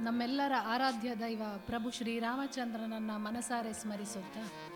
ನಮ್ಮೆಲ್ಲರ ಆರಾಧ್ಯ ದೈವ ಪ್ರಭು ಶ್ರೀರಾಮಚಂದ್ರನನ್ನ ಮನಸಾರೆ ಸ್ಮರಿಸುತ್ತಾ.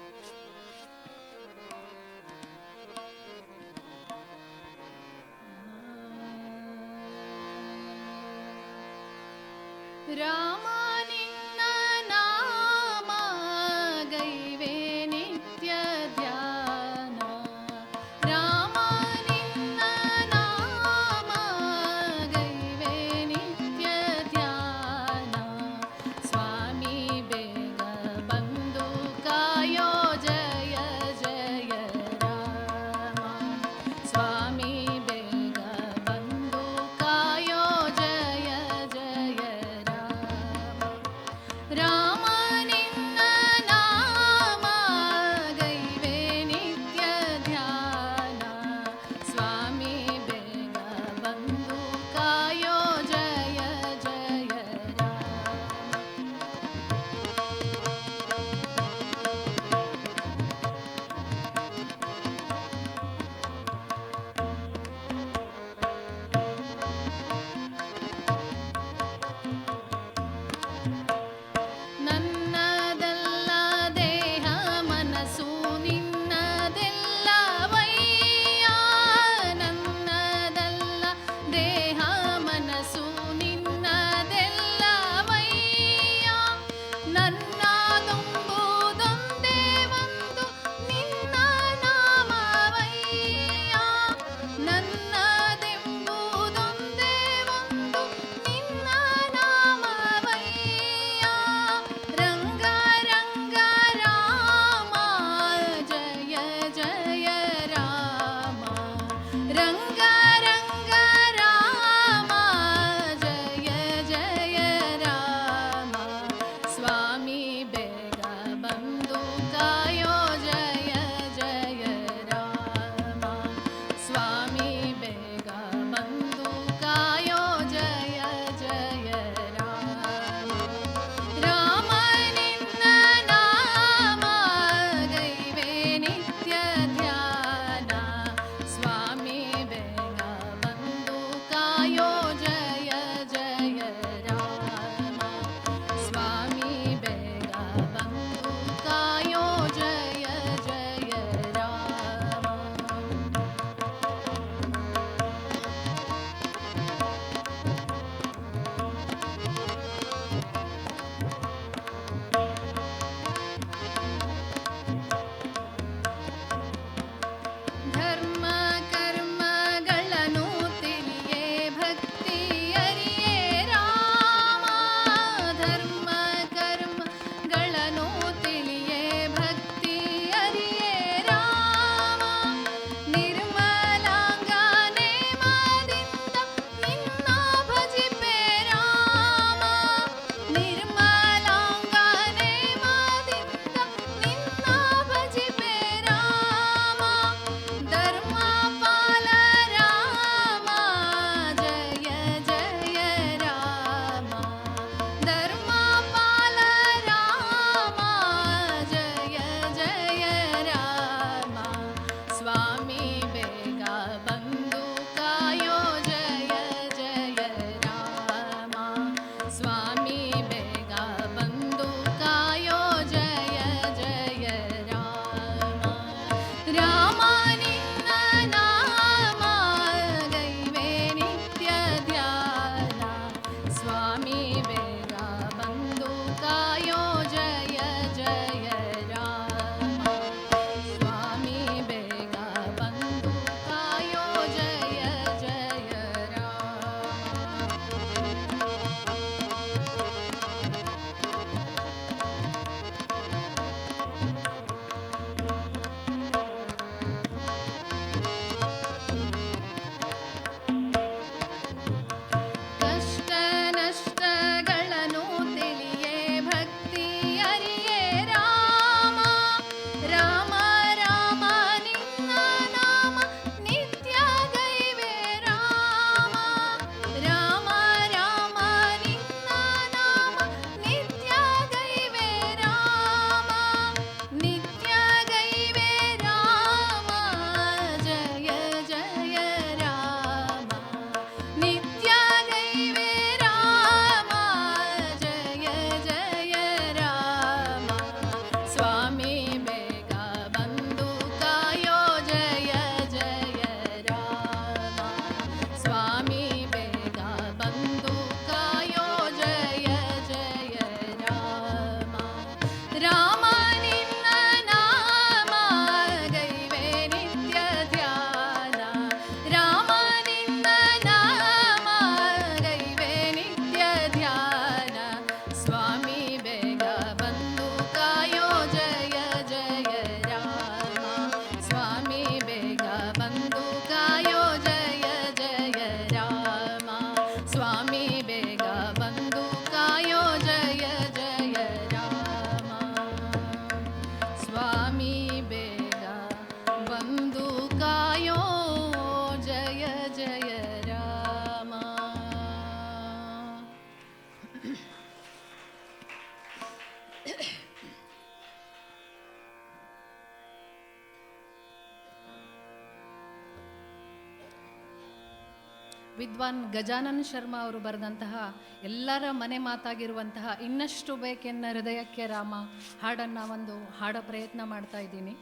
ವಿದ್ವಾನ್ ಗಜಾನನ್ ಶರ್ಮಾ ಅವರು ಬರೆದಂತಹ ಎಲ್ಲರ ಮನೆ ಮಾತಾಗಿರುವಂತಹ ಇನ್ನಷ್ಟು ಬೇಕೆನ್ನ ಹೃದಯಕ್ಕೆ ರಾಮ ಹಾಡನ್ನ ಒಂದು ಹಾಡ ಪ್ರಯತ್ನ ಮಾಡ್ತಾ ಇದ್ದೀನಿ.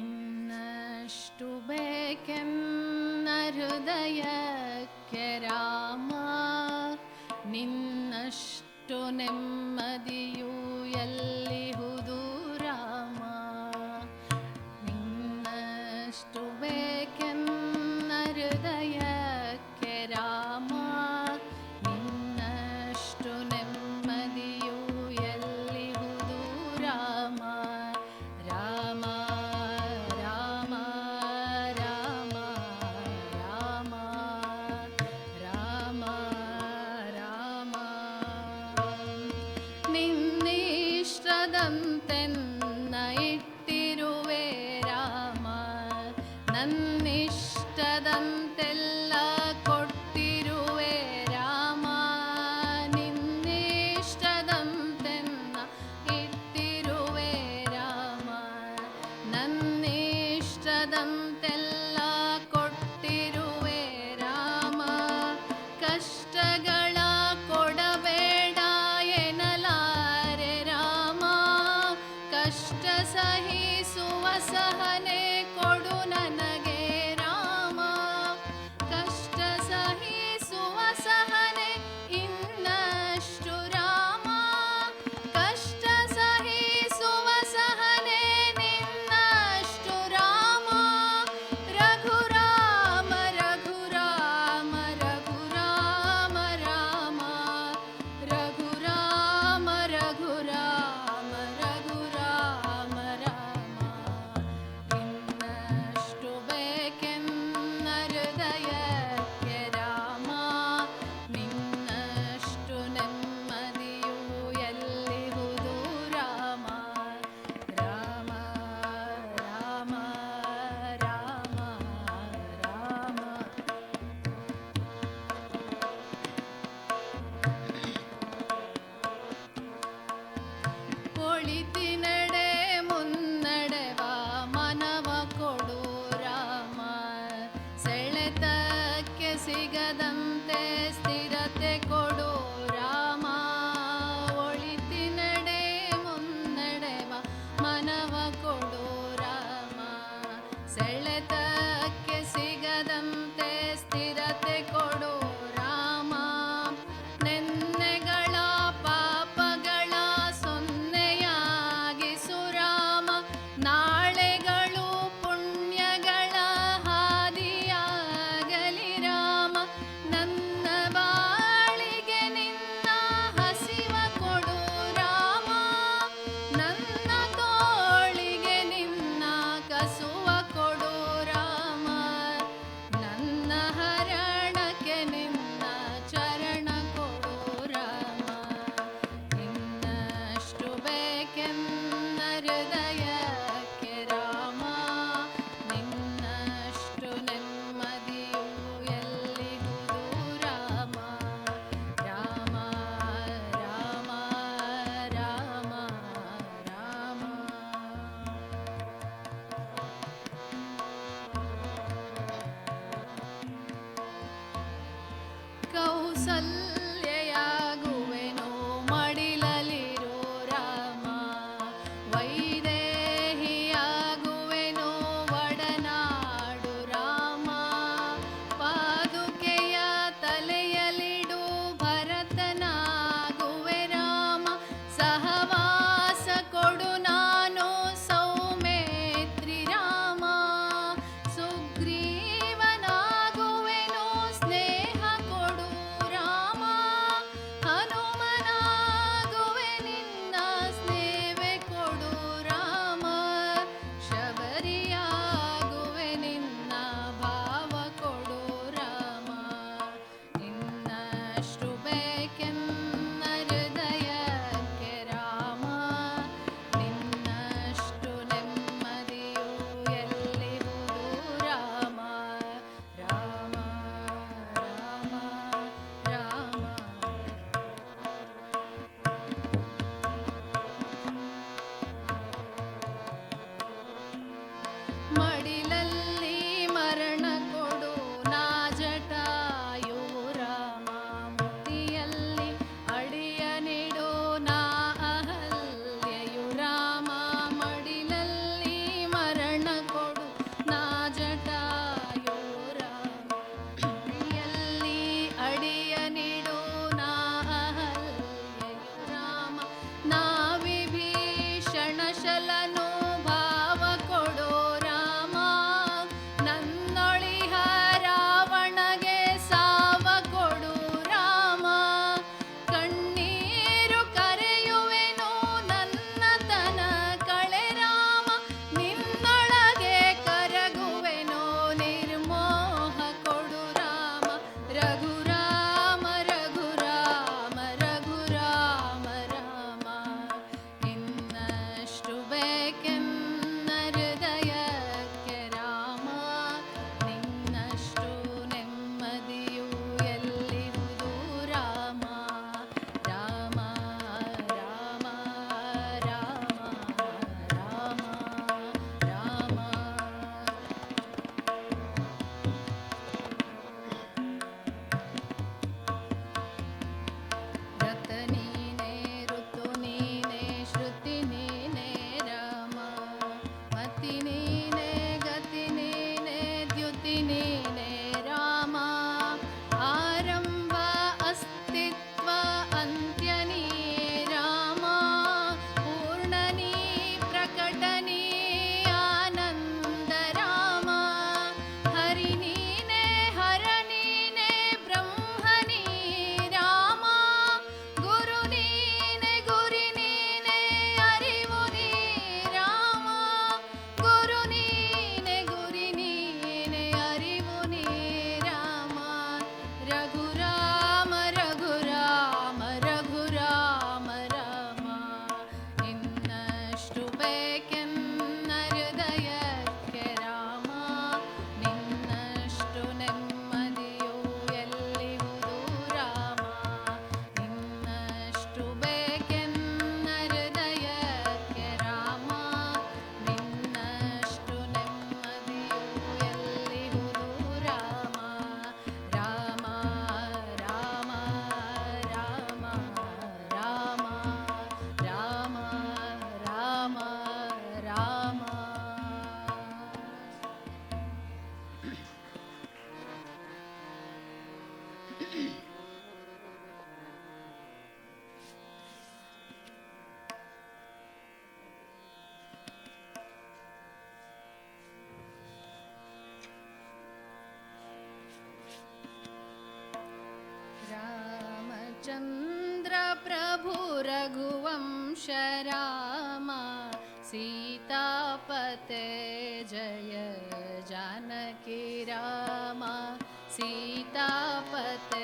ಇನ್ನಷ್ಟು ಬೇಕೆನ್ನ ಹೃದಯಕ್ಕೆ ರಾಮ, ನಿನ್ನಷ್ಟು ನೆಮ್ಮದಿಯು अन्निष्टदम् वसल्लम மடி ते जय जानकी रामा सीतापते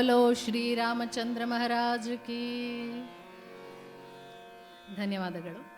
ಹಲೋ ಶ್ರೀರಾಮಚಂದ್ರ ಮಹಾರಾಜ್ ಕಿ ಧನ್ಯವಾದಗಳು